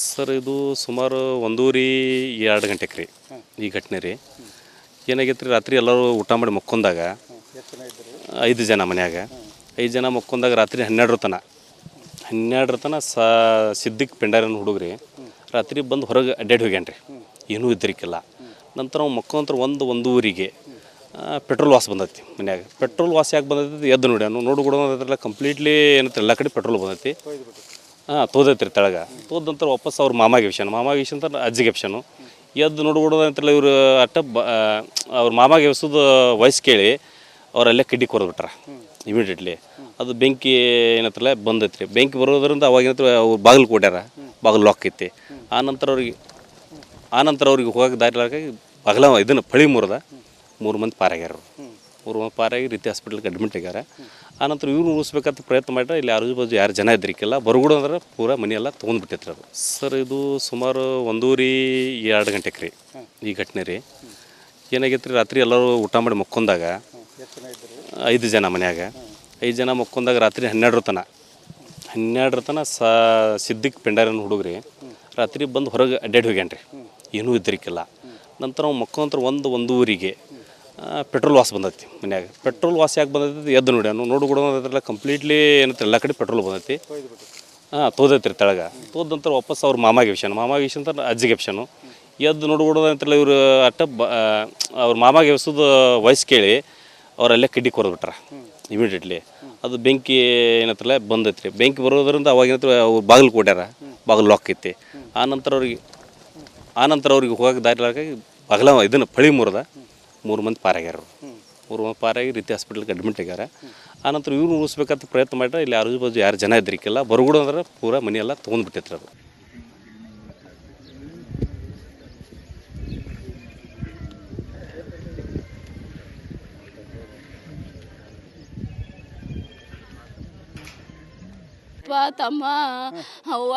Sir, ಇದು ಸುಮಾರು ಒಂದೂರಿ ಎರಡು ಗಂಟೆಗೆ ರೀ ಈ ಘಟನೆ ರೀ. ಏನಾಗೈತೆ ರಾತ್ರಿ ಎಲ್ಲರೂ ಊಟ ಮಾಡಿ ಮಕ್ಕೊಂದಾಗ ಐದು ಜನ ಮನ್ಯಾಗ. ಐದು ಜನ ಮಕ್ಕೊಂದಾಗ ರಾತ್ರಿ ಹನ್ನೆರಡರ ತನ. ಹನ್ನೆರಡರ ತನ ಸಾ, ಸಿದ್ದಿಕ್ ಪೆಂಡಾರನ ಹುಡುಗ್ರಿ ರಾತ್ರಿ ಬಂದು ಹೊರಗೆ ಅಡ್ಡಾಡಿ ಹೋಗ್ಯಾನ್ರಿ ಏನೂ ಇದ್ರಿಕ್ಕಿಲ್ಲ ನಂತರ ಅವ್ನು ಮಕ್ಕೊಂತರ ಒಂದು ಒಂದೂರಿಗೆ ಪೆಟ್ರೋಲ್ ವಾಸ್ ಬಂದೈತಿ ಮನ್ಯಾಗ. ಪೆಟ್ರೋಲ್ ವಾಸ್ ಯಾಕೆ ಬಂದೈತಿ ಎದ್ದು ನೋಡಿ. ನೋಡು ಕೂಡ ಕಂಪ್ಲೀಟ್ಲಿ ಏನಂತ ಎಲ್ಲ ಕಡೆ ಪೆಟ್ರೋಲ್ ಬಂದೈತಿ. ಹಾಂ, ತೋದೈತ್ರಿ ತೆಳಗ. ತೋದ ನಂತರ ವಾಪಸ್ ಅವ್ರ ಮಾಮಾಗೆ ವಿಷಯ ಮಾಮಾಗೆ ವಿಷಯ ಅಂತ ಅಜ್ಜಿಗೆ ಎಪ್ಷನು ಎದ್ದು ನೋಡ್ಬಿಡೋದಂತಲ್ಲ ಇವರು ಅಟ್ಟ ಬ ಅವ್ರ ಮಾಮಾಗೆ ಎಬ್ಸೋದು ವಯಸ್ಸು ಕೇಳಿ ಅವರಲ್ಲೇ ಕಡ್ಡಿ ಕೊರದ್ಬಿಟ್ರ ಇಮಿಡಿಯೇಟ್ಲಿ ಅದು ಬೆಂಕಿ ಏನತ್ತಲ್ಲ ಬಂದೈತ್ರಿ. ಬೆಂಕಿ ಬರೋದ್ರಿಂದ ಅವಾಗ ಏನತ್ರ ಅವ್ರು ಬಾಗಿಲು ಕೊಡ್ಯಾರ. ಬಾಗಿಲು ಲಾಕ್ ಐತಿ. ಆ ನಂತರ ಅವ್ರಿಗೆ, ಆ ನಂತರ ಅವ್ರಿಗೆ ಹೋಗಕ್ಕೆ ದಾರಿ ಬಾಗಲ ಇದನ್ನು ಫಳಿ ಮುರಿದ ಮೂರು ಮಂದಿ ಪಾರಾಗ್ಯಾರ ಅವರು. ಮೂರು ಮಂದಿ ಪಾರಾಗಿ ರೀತಿ ಹಾಸ್ಪಿಟ್ಲಿಗೆ ಅಡ್ಮಿಟ್ ಆಗ್ಯಾರ. ಆನಂತರ ಇವ್ರು ಉಳಿಸ್ಬೇಕಂತ ಪ್ರಯತ್ನ ಮಾಡಿದ್ರೆ ಇಲ್ಲಿ ಆಜು ಬಾಜು ಯಾರು ಜನ ಇದ್ರಿಕ್ಕಿಲ್ಲ ಬರಗುಡು ಅಂದ್ರೆ ಪೂರಾ ಮನೆಯೆಲ್ಲ ತೊಗೊಂಡ್ಬಿಟ್ಟೈತ್ರಿ ಅದು ಸರ್, ಇದು ಸುಮಾರು ಒಂದೂವರೆ ಎರಡು ಗಂಟೆಗೆ ರೀ ಈ ಘಟನೆ ರೀ. ಏನಾಗೈತ್ರಿ, ರಾತ್ರಿ ಎಲ್ಲರೂ ಊಟ ಮಾಡಿ ಮಕ್ಕೊಂದಾಗ ಐದು ಜನ ಮನ್ಯಾಗ. ಐದು ಜನ ಮಕ್ಕೊಂದಾಗ ರಾತ್ರಿ ಹನ್ನೆರಡರ ತನ. ಹನ್ನೆರಡರ ತನ ಸಾ ಸಿದ್ದಿಕ್ ಪೆಂಡಾರನ ಹುಡುಗ್ರಿ. ರಾತ್ರಿ ಬಂದು ಹೊರಗೆ ಅಡ್ಡಾಡಿ ಹೋಗ್ಯಾನ್ರಿ. ಏನೂ ಇದ್ರಿಕ್ಕಿಲ್ಲ ನಂತರ ಅವ್ನು ಒಂದು ಒಂದು ಒಂದೂವರೆಗೆ ಪೆಟ್ರೋಲ್ ವಾಸ್ ಬಂದೈತಿ ಮನ್ಯಾಗ. ಪೆಟ್ರೋಲ್ ವಾಸ್ ಯಾಕೆ ಬಂದೈತಿ ಎದ್ದು ನೋಡಿ. ನೋಡು ಕೂಡ ಅದ್ರಲ್ಲ ಕಂಪ್ಲೀಟ್ಲಿ ಏನಂತಾರೆ, ಎಲ್ಲ ಕಡೆ ಪೆಟ್ರೋಲ್ ಬಂದೈತಿ. ಹಾಂ ತೋದೈತ್ರಿ ತೆಳಗ. ತೋದ ನಂತರ ವಾಪಸ್ ಅವ್ರ ಮಾಮಾಗೆ ವಿಷಯ ಮಾಮಾಗೆ ವಿಷಯ ಅಂತ ಅಜ್ಜಿಗೆ ಎಪ್ಷನು ಎದ್ದು ನೋಡ್ಬಿಡೋದಂತಲ್ಲ ಇವರು ಅಟ್ಟ ಬ ಅವ್ರ ಮಾಮಾಗೆ ಎಬ್ಸೋದು ವಯಸ್ಸು ಕೇಳಿ ಅವರಲ್ಲೇ ಕಡ್ಡಿ ಕೊರದ್ಬಿಟ್ರ ಇಮಿಡಿಯೇಟ್ಲಿ ಅದು ಬೆಂಕಿ ಏನತ್ತಲ್ಲ ರೀ ಬೆಂಕಿ ಬರೋದ್ರಿಂದ ಅವಾಗ ಏನತ್ರ ಅವ್ರು ಬಾಗಿಲು ಕೊಡ್ಯಾರ. ಬಾಗಿಲು ಲಾಕ್ ಐತಿ. ಆ ನಂತರ ಅವ್ರಿಗೆ, ಆ ನಂತರ ಅವ್ರಿಗೆ ಹೋಗಕ್ಕೆ ದಾರಿ ಬಾಗಿಲ ಇದನ್ನು ಫಳಿ ಮುರಿದ. ಮೂರು ಮಂದಿ ಪಾರಾಗ್ಯಾರ ಅವರು. ಮೂರು ಮಂದಿ ಪಾರಾಗಿ ರೀತಿ ಹಾಸ್ಪಿಟ್ಲಿಗೆ ಅಡ್ಮಿಟ್ ಆಗ್ಯಾರ. ಆನಂತರ ಇವ್ರು ಉಳಿಸ್ಬೇಕಂತ ಪ್ರಯತ್ನ ಮಾಡಿದ್ರೆ ಇಲ್ಲಿ ಆಜು ಬಾಜು ಯಾರು ಜನ ಇದ್ರಿಕ್ಕಿಲ್ಲ ಬರಗುಡು ಅಂದ್ರೆ ಪೂರಾ ಮನೆಯೆಲ್ಲ ತೊಗೊಂಡ್ಬಿಟ್ಟೈತ್ರಿ ಅದು ಅಪ್ಪ ತಮ್ಮ ಅವ್ವ,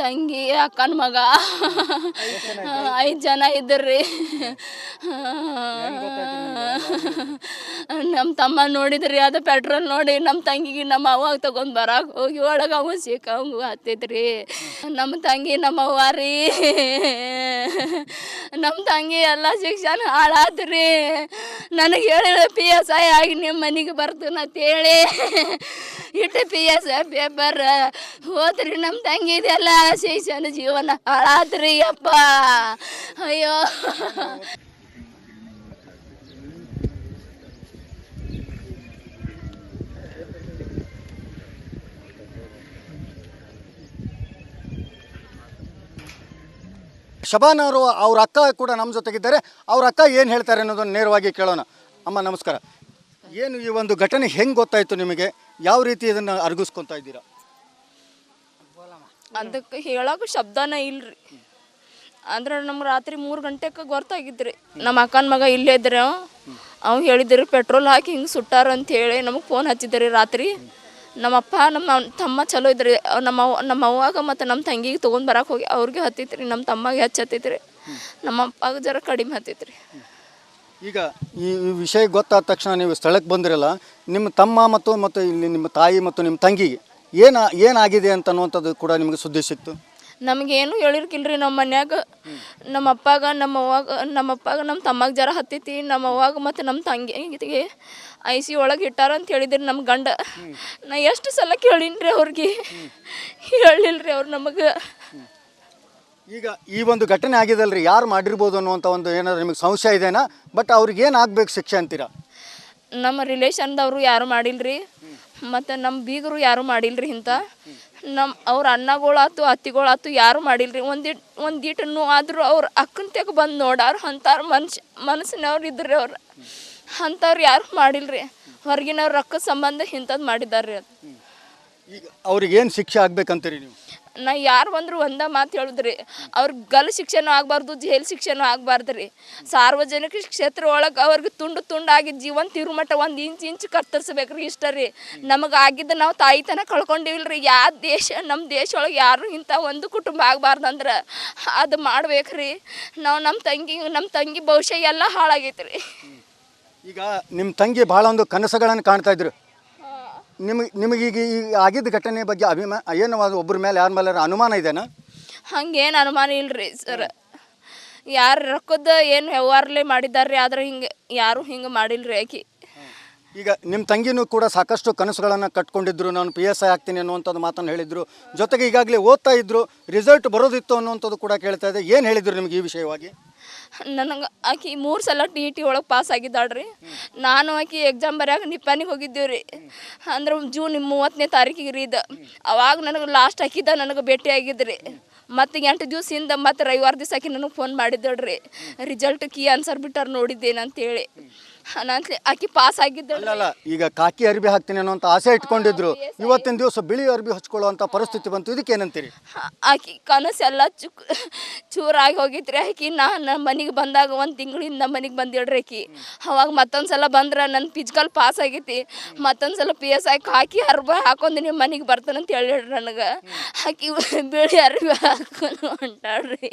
ತಂಗಿ, ಅಕ್ಕನ ಮಗ. ಐದು ಜನ ಇದ್ರಿ. ನಮ್ಮ ತಮ್ಮ ನೋಡಿದ್ರಿ, ಅದು ಪೆಟ್ರೋಲ್ ನೋಡಿ ನಮ್ಮ ತಂಗಿಗೆ ನಮ್ಮ ಅವ್ವ ತಗೊಂಡು ಬರಕ್ಕೆ ಹೋಗಿ ಒಳಗೆ ಅವ ಸಿಕ್ಕ ಹತ್ತಿದ್ರಿ ನಮ್ಮ ತಂಗಿ ನಮ್ಮ ಅವ್ವ ರೀ. ನಮ್ಮ ತಂಗಿ ಎಲ್ಲ ಶಿಕ್ಷಣ ಹಾಳಾದ್ರಿ. ನನಗೆ ಹೇಳಿದ್ರೆ ಪಿ ಎಸ್ ಐ ಆಗಿ ನಿಮ್ಮ ಮನೆಗೆ ಬರ್ತೀನಿ ಅಂತ ಹೇಳಿ ಇಟ್ಟು ಪಿ ಎಸ್ ಐ ಪೇಪರ್ ಹೋದ್ರಿ. ನಮ್ಮ ತಂಗಿದೆಲ್ಲ ಶಿಕ್ಷಣ ಜೀವನ ಹಾಳಾದ್ರಿ ಅಪ್ಪ. ಅಯ್ಯೋ. ಶಬಾನ್ ಅವರು, ಅವ್ರ ಅಕ್ಕ ಕೂಡ ನಮ್ಮ ಜೊತೆಗಿದ್ದಾರೆ. ಅವ್ರ ಅಕ್ಕ ಏನು ಹೇಳ್ತಾರೆ ಅನ್ನೋದನ್ನು ನೇರವಾಗಿ ಕೇಳೋಣ. ಅಮ್ಮ, ನಮಸ್ಕಾರ. ಏನು ಈ ಒಂದು ಘಟನೆ ಹೆಂಗೆ ಗೊತ್ತಾಯಿತು ನಿಮಗೆ? ಯಾವ ರೀತಿ ಇದನ್ನು ಅರ್ಗಿಸ್ಕೊತಾ ಇದ್ದೀರಾ? ಅದಕ್ಕೆ ಹೇಳೋಕೆ ಶಬ್ದನೇ ಇಲ್ರಿ. ಅಂದ್ರೆ ನಮ್ಗೆ ರಾತ್ರಿ ಮೂರು ಗಂಟೆಗೆ ಗೊತ್ತಾಗಿದ್ರಿ ನಮ್ಮ ಅಕ್ಕನ ಮಗ ಇಲ್ಲೇ ಇದ್ರೆ. ಅವ್ ಹೇಳಿದ್ರಿ, ಪೆಟ್ರೋಲ್ ಹಾಕಿ ಹಿಂಗೆ ಸುಟ್ಟಾರ ಅಂತ ಹೇಳಿ ನಮಗೆ ಫೋನ್ ಹಚ್ಚಿದ್ರಿ ರಾತ್ರಿ. ನಮ್ಮಪ್ಪ ನಮ್ಮ ತಮ್ಮ ಚಲೋ ಇದ್ರಿ. ನಮ್ಮ ನಮ್ಮ ಅವ್ವಾಗ ಮತ್ತು ನಮ್ಮ ತಂಗಿಗೆ ತೊಗೊಂಡು ಬರಕ್ಕೆ ಹೋಗಿ ಅವ್ರಿಗೆ ಹತ್ತಿತ್ರಿ, ನಮ್ಮ ತಮ್ಮಗೆ ಹೆಚ್ಚು ಹತ್ತಿತ್ರಿ ನಮ್ಮ ಅಪ್ಪಾಗ ಜರ ಕಡಿಮೆ ಹತ್ತಿತ್ರಿ. ಈಗ ಈ ಈ ವಿಷಯ ಗೊತ್ತಾದ ತಕ್ಷಣ ನೀವು ಸ್ಥಳಕ್ಕೆ ಬಂದಿರಲ್ಲ, ನಿಮ್ಮ ತಮ್ಮ ಮತ್ತು ಮತ್ತು ಇಲ್ಲಿ ನಿಮ್ಮ ತಾಯಿ ಮತ್ತು ನಿಮ್ಮ ತಂಗಿಗೆ ಏನು ಏನಾಗಿದೆ ಅಂತ ಅನ್ನುವಂಥದ್ದು ಕೂಡ ನಿಮಗೆ ಸುದ್ದಿ ಸಿಕ್ತು? ನಮಗೇನು ಹೇಳಿರ್ಕಿಲ್ರಿ ನಮ್ಮ ಮನ್ಯಾಗ. ನಮ್ಮ ಅಪ್ಪಾಗ ನಮ್ಮ ಅವ್ವಾಗ ನಮ್ಮ ಅಪ್ಪಾಗ ನಮ್ಮ ತಮ್ಮಗೆ ಜರ ಹತ್ತೈತಿ ನಮ್ಮ ಅವ್ವಾಗ ಮತ್ತು ನಮ್ಮ ತಂಗಿಗೆ ಐ ಸಿ ಒಳಗೆ ಇಟ್ಟಾರ ಅಂತ ಹೇಳಿದ್ರಿ ನಮ್ಮ ಗಂಡ. ನಾ ಎಷ್ಟು ಸಲ ಕೇಳೀನ್ರಿ ಅವ್ರಿಗೆ. ಹೇಳಿಲ್ರಿ ಅವ್ರು ನಮಗೆ. ಈಗ ಈ ಒಂದು ಘಟನೆ ಆಗಿದಲ್ರಿ ಯಾರು ಮಾಡಿರ್ಬೋದು ಅನ್ನುವಂಥ ಒಂದು ಏನಾದ್ರು ನಿಮಗೆ ಸಂಶಯ ಇದೆನಾ? ಬಟ್ ಅವ್ರಿಗೆ ಆಗ್ಬೇಕು ಶಿಕ್ಷೆ ಅಂತೀರಾ? ನಮ್ಮ ರಿಲೇಷನ್ದವರು ಯಾರು ಮಾಡಿಲ್ರಿ? ಮತ್ತು ನಮ್ಮ ಬೀಗರು ಯಾರು ಮಾಡಿಲ್ರಿ ಇಂಥ ನಮ್ಮ ಅವ್ರ ಅಣ್ಣಗಳಾತು ಅತ್ತಿಗಳಾತು ಯಾರು ಮಾಡಿಲ್ರಿ. ಒಂದಿಟ್ ಒಂದಿಟ್ಟು ಆದರೂ ಅವ್ರ ಅಕ್ಕನ ತೆಗೆ ಬಂದು ನೋಡಾರು, ಅಂತಾರ ಮನುಷ್ಯ ಮನಸ್ಸಿನವ್ರು ಇದ್ರಿ ಅವ್ರು. ಅಂಥವ್ರು ಯಾರು ಮಾಡಿಲ್ರಿ. ಹೊರಗಿನವ್ರ ರೊಕ್ಕದ ಸಂಬಂಧ ಇಂಥದ್ದು ಮಾಡಿದಾರ್ರಿ ಅದು. ಈಗ ಅವ್ರಿಗೆ ಏನು ಶಿಕ್ಷೆ ಆಗ್ಬೇಕಂತೀರಿ ನೀವು? ನಾ ಯಾರು ಬಂದರು ಒಂದ ಮಾತು ಹೇಳಿದ್ರಿ. ಅವ್ರಿಗೆ ಗಲ್ ಶಿಕ್ಷೆನೂ ಆಗಬಾರ್ದು, ಜೈಲ್ ಶಿಕ್ಷೆನೂ ಆಗಬಾರ್ದು ರೀ ಸಾರ್ವಜನಿಕ ಕ್ಷೇತ್ರ ಒಳಗೆ ಅವ್ರಿಗೆ ತುಂಡು ತುಂಡಾಗಿ ಜೀವನ ತಿರುಮಟ್ಟ ಒಂದು ಇಂಚ್ ಇಂಚ್ ಕತ್ತರಿಸ್ಬೇಕ್ರಿ ಇಷ್ಟ ರೀ. ನಮಗೆ ಆಗಿದ್ದು ನಾವು ತಾಯಿತನ ಕಳ್ಕೊಂಡಿವಿಲ್ರಿ. ಯಾವ ದೇಶ ನಮ್ಮ ದೇಶ ಒಳಗೆ ಯಾರು ಇಂಥ ಒಂದು ಕುಟುಂಬ ಆಗಬಾರ್ದು ಅಂದ್ರೆ ಅದು ಮಾಡ್ಬೇಕ್ರಿ. ನಾವು ನಮ್ಮ ತಂಗಿ ನಮ್ಮ ತಂಗಿ ಭವಿಷ್ಯ ಎಲ್ಲ ಹಾಳಾಗೈತೆ ರೀ ಈಗ ನಿಮ್ಮ ತಂಗಿ ಭಾಳ ಒಂದು ಕನಸುಗಳನ್ನು ಕಾಣ್ತಾ ಇದ್ರು. ನಿಮಗೆ ನಿಮಗೀಗ ಈ ಆಗಿದ್ದ ಘಟನೆ ಬಗ್ಗೆ ಅಭಿಮಾನ ಏನು ಅದು ಒಬ್ಬರ ಮೇಲೆ ಯಾರ ಮೇಲೆ ಅನುಮಾನ ಇದೆನಾ? ಹಂಗೇನು ಅನುಮಾನ ಇಲ್ರಿ ಸರ್ ಯಾರು ರೊಕ್ಕದ ಏನು ವ್ಯವಹಾರಲೇ ಮಾಡಿದಾರ್ರಿ ಆದ್ರೆ ಹಿಂಗೆ ಯಾರು ಹಿಂಗೆ ಮಾಡಿಲ್ರಿ ಆಕಿ. ಈಗ ನಿಮ್ಮ ತಂಗಿನೂ ಕೂಡ ಸಾಕಷ್ಟು ಕನಸುಗಳನ್ನು ಕಟ್ಕೊಂಡಿದ್ರು ನಾನು ಪಿ ಎಸ್ ಐ ಆಗ್ತೀನಿ ಅನ್ನುವಂಥದ್ದು ಮಾತನ್ನು ಹೇಳಿದ್ರು. ಜೊತೆಗೆ ಈಗಾಗಲೇ ಓದ್ತಾ ಇದ್ರು ರಿಸಲ್ಟ್ ಬರೋದಿತ್ತು ಅನ್ನುವಂಥದ್ದು ಕೂಡ ಕೇಳ್ತಾ ಇದೆ. ಏನು ಹೇಳಿದ್ರು ನಿಮಗೆ ಈ ವಿಷಯವಾಗಿ? ನನಗೆ ಆಕಿ ಮೂರು ಸಲ ಟಿ ಟಿ ಒಳಗೆ ಪಾಸ್ ಆಗಿದ್ದಾಳ್ರಿ. ನಾನು ಆಕಿ ಎಕ್ಸಾಮ್ ಬರೆಯಾಗ ನಿಪ್ಪಾನಿಗೆ ಹೋಗಿದ್ದೀವಿ ರೀ ಅಂದ್ರೆ ಜೂನ್ ಮೂವತ್ತನೇ ತಾರೀಕಿಗೆ ರೀ ಇದು. ಅವಾಗ ನನಗೆ ಲಾಸ್ಟ್ ಹಾಕಿದ್ದ ನನಗೆ ಭೇಟಿ ಆಗಿದ್ರಿ. ಮತ್ತು ಎಂಟು ದಿವಸ ಹಿಂದೆ ಮತ್ತು ರವಿವಾರ ದಿವಸ ಆಕಿ ನನಗೆ ಫೋನ್ ಮಾಡಿದ್ದಳ್ರಿ. ರಿಸಲ್ಟ್ ಕೀ ಆನ್ಸರ್ ಬಿಟ್ಟಾರ ನೋಡಿದ್ದೇನೆ ಅಂತೇಳಿ ನಾನು ಆಕಿ ಪಾಸ್ ಆಗಿದ್ದಳು ಅಲ್ಲಲ್ಲ ಈಗ ಕಾಕಿ ಅರ್ಬಿ ಹಾಕ್ತೀನಿ ಅಂತ ಆಸೆ ಇಟ್ಕೊಂಡಿದ್ರು. ಇವತ್ತಿನ ದಿವಸ ಬಿಳಿ ಅರ್ಬಿ ಹಚ್ಕೊಳ್ಳುವಂತ ಪರಿಸ್ಥಿತಿ ಬಂತು. ಇದಕ್ಕೆ ಏನಂತೀರಿ? ಆಕಿ ಕನಸೆಲ್ಲ ಚುಕ್ ಚೂರಾಗಿ ಹೋಗಿತ್ರಿ ಆಕಿ ನಾ ನಮ್ಮ ಮನೆಗೆ ಬಂದಾಗ ಒಂದು ತಿಂಗಳಿಂದ ನಮ್ಮ ಮನೆಗೆ ಬಂದಿಳ್ರಿ ಆಕಿ ಅವಾಗ ಮತ್ತೊಂದು ಸಲ ಬಂದ್ರೆ ನನ್ನ ಫಿಸಿಕಲ್ ಪಾಸ್ ಆಗೈತಿ. ಮತ್ತೊಂದು ಸಲ ಪಿ ಎಸ್ ಐ ಹಾಕಿ ಅರ್ಬ ಹಾಕೊಂಡು ನಿಮ್ಮ ಮನೆಗೆ ಬರ್ತಾನಂತ ಹೇಳ್ರಿ ನನಗೆ. ಆಕಿ ಬಿಳಿ ಅರ್ಬಿ ಹಾಕೊಂಡು ಹೊಂಟಾಳ್ರಿ.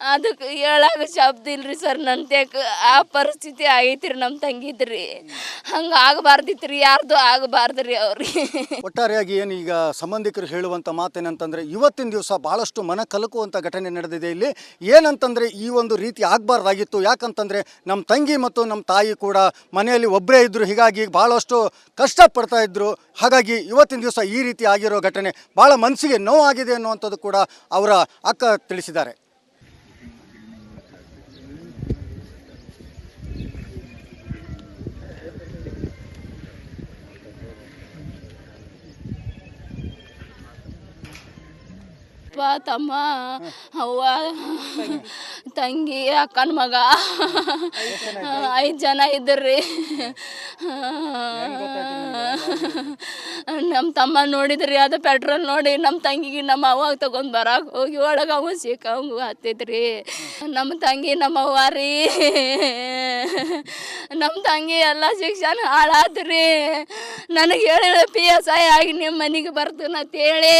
ಅದಕ್ಕೆ ಹೇಳಾಗ ಶಬ್ದ ಇಲ್ರಿ ಸರ್ ತೆಕ್ ಆ ಪರಿಸ್ಥಿತಿ ಆಗೈತ್ರಿ ನಮ್ಮ ತಂಗಿದ್ರಿ. ಹಂಗೆ ಆಗಬಾರ್ದಿತ್ತು ಯಾರ್ದು ಆಗಬಾರ್ದ್ರಿ ಅವ್ರಿ. ಒಟ್ಟಾರೆಯಾಗಿ ಏನು ಈಗ ಸಂಬಂಧಿಕರು ಹೇಳುವಂಥ ಮಾತೇನಂತಂದರೆ, ಇವತ್ತಿನ ದಿವಸ ಭಾಳಷ್ಟು ಮನ ಕಲಕುವಂಥ ಘಟನೆ ನಡೆದಿದೆ ಇಲ್ಲಿ. ಏನಂತಂದರೆ, ಈ ಒಂದು ರೀತಿ ಆಗಬಾರ್ದಾಗಿತ್ತು. ಯಾಕಂತಂದರೆ ನಮ್ಮ ತಂಗಿ ಮತ್ತು ನಮ್ಮ ತಾಯಿ ಕೂಡ ಮನೆಯಲ್ಲಿ ಒಬ್ಬರೇ ಇದ್ದರು ಹೀಗಾಗಿ ಭಾಳಷ್ಟು ಕಷ್ಟಪಡ್ತಾ ಇದ್ದರು ಹಾಗಾಗಿ ಇವತ್ತಿನ ದಿವಸ ಈ ರೀತಿ ಆಗಿರೋ ಘಟನೆ ಭಾಳ ಮನಸ್ಸಿಗೆ ನೋವಾಗಿದೆ ಅನ್ನುವಂಥದ್ದು ಕೂಡ ಅವರ ಅಕ್ಕ ತಿಳಿಸಿದ್ದಾರೆ. ಅಪ್ಪ ತಮ್ಮ ಅವ್ವ ತಂಗಿ. ಅಕ್ಕನ ಮಗ. ಐದು ಜನ ಇದ್ರಿ ನಮ್ಮ ತಮ್ಮ ನೋಡಿದ್ರಿ ಅದು ಪೆಟ್ರೋಲ್ ನೋಡಿ ನಮ್ಮ ತಂಗಿಗೆ ನಮ್ಮ ಅವ್ವ ತಗೊಂಡು ಬರಕ್ಕೆ ಹೋಗಿ ಒಳಗೆ ಅವು ಸಿಕ್ಕಂಗು ಹತ್ತಿದ್ರಿ ನಮ್ಮ ತಂಗಿ ನಮ್ಮ ಅವ್ವ ರೀ. ನಮ್ಮ ತಂಗಿ ಎಲ್ಲ ಶಿಕ್ಷಣ ಹಾಳಾತ್ರಿ. ನನಗೆ ಹೇಳಿದ ಪಿ ಎಸ್ ಐ ಆಗಿ ನಿಮ್ಮ ಮನೆಗೆ ಬರ್ತೀನಿ ಅಂತ ಹೇಳಿ